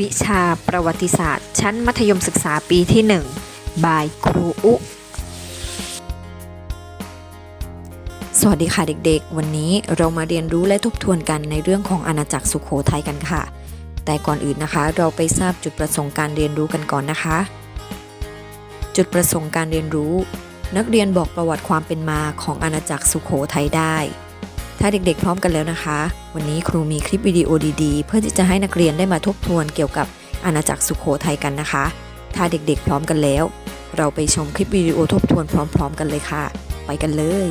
วิชาประวัติศาสตร์ ชั้นมัธยมศึกษาปีที่ 1 บายครูอุ สวัสดีค่ะเด็กๆ วันนี้เรามาเรียนรู้และทบทวนกันในเรื่องของอาณาจักรสุขโขทัยกันค่ะ แต่ก่อนอื่นนะคะ เราไปทราบจุดประสงค์การเรียนรู้กันก่อนนะคะ จุดประสงค์การเรียนรู้ นักเรียนบอกประวัติความเป็นมาของอาณาจักรสุขโขทัยได้ ถ้าเด็กๆ พร้อมกันแล้วนะคะ วันนี้ครูมีคลิปวิดีโอดีๆ เพื่อที่จะให้นักเรียนได้มาทบทวนเกี่ยวกับอาณาจักรสุขโขทัยกันนะคะ ถ้าเด็กๆ พร้อมกันแล้ว เราไปชมคลิปวิดีโอทบทวนพร้อม ๆ กันเลยค่ะ ไปกันเลย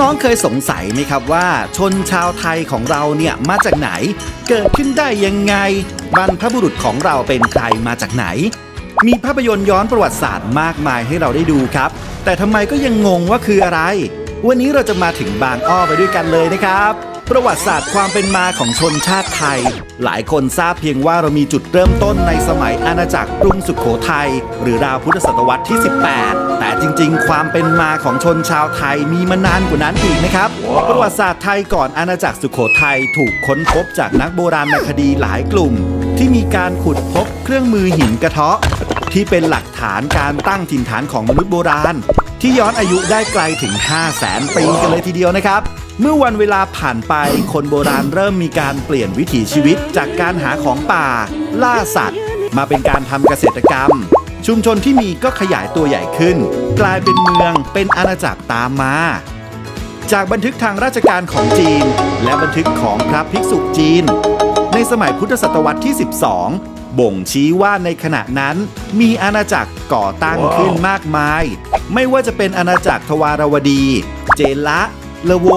น้องเคยสงสัยไหมครับว่า ชนชาวไทยของเราเนี่ยมาจากไหน เกิดขึ้นได้ยังไงบรรพบุรุษของเราเป็นใครมาจากไหน มีภาพยนตร์ย้อนประวัติศาสตร์มากมายให้เราได้ดูครับ แต่ทำไมก็ยังงงว่าคืออะไร วันนี้เราจะมาถึงบางอ้อไปด้วยกันเลยนะครับ ประวัติศาสตร์ความเป็นมาของชนชาติไทย หลายคนทราบเพียงว่าเรามีจุดเริ่มต้นในสมัยอาณาจักรกรุงสุขโขทัยหรือราวพุทธศตวรรษที่ 18 แต่จริงๆ ความเป็นมาของชนชาวไทยมีมานานกว่านั้นอีกนะครับประวัติศาสตร์ไทยก่อนอาณาจักรสุขโขทัยถูกค้นพบจากนักโบราณคดีหลายกลุ่ม ที่มีการขุดพบเครื่องมือหินกระเทาะ ที่เป็นหลักฐานการตั้งถิ่นฐานของมนุษย์โบราณ ที่ย้อนอายุได้ไกลถึง 5 0 0แสนปีกันเลยทีเดียวนะครับ เมื่อวันเวลาผ่านไปคนโบราณเริ่มมีการเปลี่ยนวิถีชีวิตจากการหาของป่า ล่าสัตว์ มาเป็นการทำเกษตรกรรม ชุมชนที่มีก็ขยายตัวใหญ่ขึ้น กลายเป็นเมืองเป็นอาณาจักรตามมาจากบันทึกทางราชการของจีน และบันทึกของพระภิกษุจีนใน สมัยพุทธศตวรรษที่ 12 บ่งชี้ว่าในขณะนั้นมีอาณาจักรก่อตั้งขึ้นมากมาย ไม่ว่าจะเป็นอาณาจักรทวารวดี เจละเลโว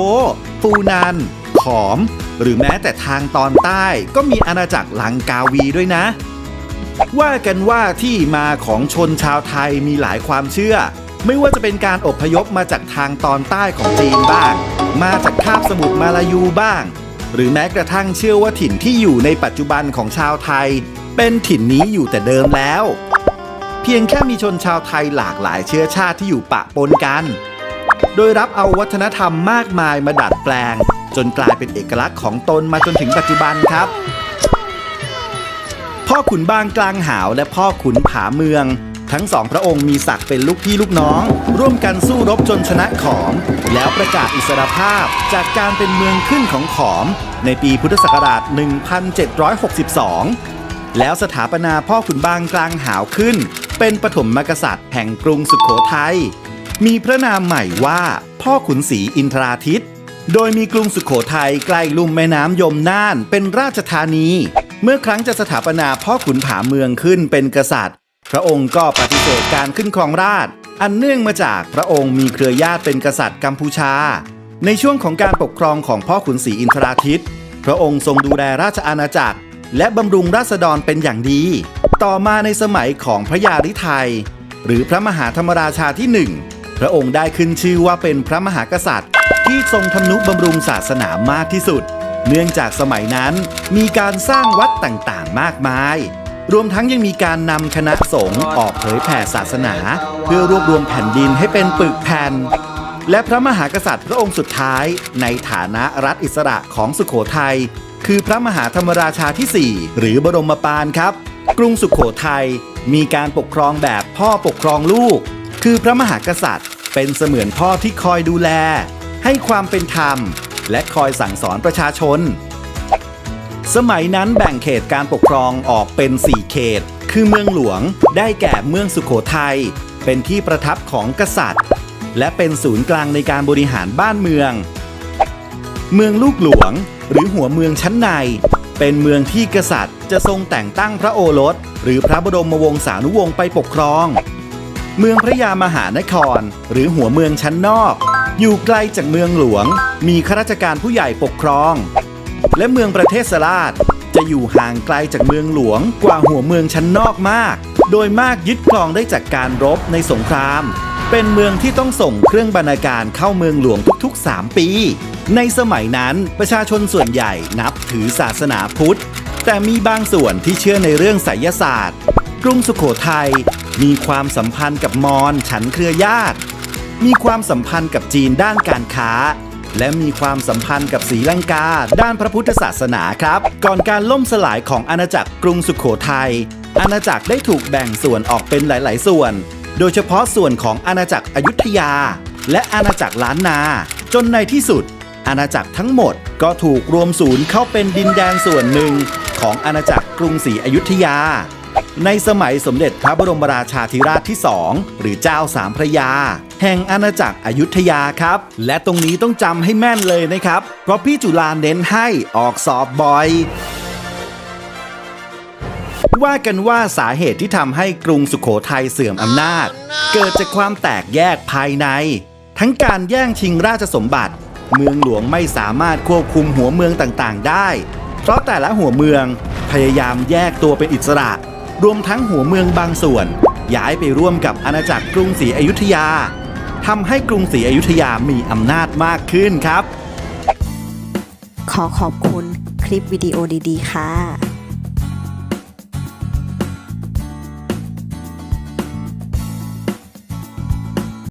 ฟูนัน ขอม หรือแม้แต่ทางตอนใต้ก็มีอาณาจักรลังกาวีด้วยนะ ว่ากันว่าที่มาของชนชาวไทยมีหลายความเชื่อ ไม่ว่าจะเป็นการอพยพมาจากทางตอนใต้ของจีนบ้าง มาจากคาบสมุทรมาลายูบ้าง หรือแม้กระทั่งเชื่อว่าถิ่นที่อยู่ในปัจจุบันของชาวไทย เป็นถิ่นนี้อยู่แต่เดิมแล้ว เพียงแค่มีชนชาวไทยหลากหลายเชื้อชาติที่อยู่ปะปนกัน โดยรับเอาวัฒนธรรมมากมายมาดัดแปลง จนกลายเป็นเอกลักษณ์ของตนมาจนถึงปัจจุบันครับ พ่อขุนบางกลางหาวและพ่อขุนผาเมือง ทั้งสองพระองค์มีศักดิ์เป็นลูกพี่ลูกน้อง ร่วมกันสู้รบจนชนะขอม แล้วประกาศอิสรภาพจากการเป็นเมืองขึ้นของขอม ในปีพุทธศักราช 1762 แล้วสถาปนาพ่อขุนบางกลางหาวขึ้น เป็นปฐมมกษัตริย์แห่งกรุงสุขโขทัยมีพระนามใหม่ว่าพ่อขุนศรีอินทราทิตโดยมีกรุงสุขโขทัยใกล้ลุ่มแม่น้ำยมน่านเป็นราชธานี เมื่อครั้งจะสถาปนาพ่อขุนผาเมืองขึ้นเป็นกษัตริย์ พระองค์ก็ปฏิเสธการขึ้นครองราชอันเนื่องมาจากพระองค์มีเครือญาติเป็นกษัตริย์กัมพูชา ในช่วงของการปกครองของพ่อขุนศรีอินทราทิต พระองค์ทรงดูแลราชอาณาจักร และบำรุงราษฎรเป็นอย่างดี ต่อมาในสมัยของพระยาฤทัยหรือพระมหาธรรมราชาที่หนึ่งพระองค์ได้ขึ้นชื่อว่าเป็นพระมหากษัตริย์ ที่ทรงทำนุบำรุงศาสนามากที่สุด เนื่องจากสมัยนั้นมีการสร้างวัดต่างๆ มากมาย รวมทั้งยังมีการนำคณะสงฆ์ออกเผยแผ่ศาสนา เพื่อรวบรวมแผ่นดินให้เป็นปึกแผ่น และพระมหากษัตริย์พระองค์สุดท้าย ในฐานะรัฐอิสระของสุขโขทัยคือพระมหาธรรมราชาที่ 4 หรือบรมปานครับ กรุงสุขโขทัยมีการปกครองแบบพ่อปกครองลูก คือพระมหากษัตริย์ เป็นเสมือนพ่อที่คอยดูแล ให้ความเป็นธรรม และคอยสั่งสอนประชาชน สมัยนั้นแบ่งเขตการปกครองออกเป็น 4 เขต คือเมืองหลวงได้แก่เมืองสุขโขทัย เป็นที่ประทับของกษัตริย์ และเป็นศูนย์กลางในการบริหารบ้านเมือง เมืองลูกหลวง หรือหัวเมืองชั้นใน เป็นเมืองที่กษัตริย์ จะทรงแต่งตั้งพระโอรส หรือพระบรมวงศานุวงศ์ไปปกครอง เมืองพระยามหานคร หรือหัวเมืองชั้นนอก อยู่ไกลจากเมืองหลวง มีข้าราชการผู้ใหญ่ปกครอง และเมืองประเทศสราชจะอยู่ห่างไกลจากเมืองหลวงกว่าหัวเมืองชั้นนอกมาก โดยมากยึดครองได้จากการรบในสงคราม เป็นเมืองที่ต้องส่งเครื่องบรรณาการเข้าเมืองหลวงทุกๆ 3 ปี ในสมัยนั้นประชาชนส่วนใหญ่นับถือศาสนาพุทธ แต่มีบางส่วนที่เชื่อในเรื่องไสยศาสตร์ กรุงสุขโขทัยมีความสัมพันธ์กับมอญฉันเครือญาติ มีความสัมพันธ์กับจีนด้านการค้า และมีความสัมพันธ์กับศรีลังกา ด้านพระพุทธศาสนาครับ ก่อนการล่มสลายของอาณาจักรกรุงสุขโขทัยอาณาจักรได้ถูกแบ่งส่วนออกเป็นหลาย ๆ ส่วน โดยเฉพาะส่วนของอาณาจักรอยุธยา และอาณาจักรล้านนา จนในที่สุด อาณาจักรทั้งหมดก็ถูกรวมศูนย์เข้าเป็นดินแดนส่วนหนึ่ง ของอาณาจักรกรุงศรีอยุธยา ในสมัยสมเด็จพระบรมราชาธิราชที่สองหรือเจ้าสามพระยา แห่งอาณาจักรอยุธยาครับ และตรงนี้ต้องจำให้แม่นเลยนะครับ เพราะพี่จุฬาเน้นให้ออกสอบบ่อยว่ากันว่าสาเหตุที่ทำให้กรุงสุขโขทัยเสื่อมอำนาจ เกิดจากความแตกแยกภายใน ทั้งการแย่งชิงราชสมบัติ เมืองหลวงไม่สามารถควบคุมหัวเมืองต่างๆ ได้ เพราะแต่ละหัวเมืองพยายามแยกตัวเป็นอิสระ รวมทั้งหัวเมืองบางส่วน ย้ายไปร่วมกับอาณาจักรกรุงศรีอยุธยาทำให้กรุงศรีอยุธยามีอำนาจมากขึ้นครับ ขอขอบคุณคลิปวิดีโอดีๆ ค่ะ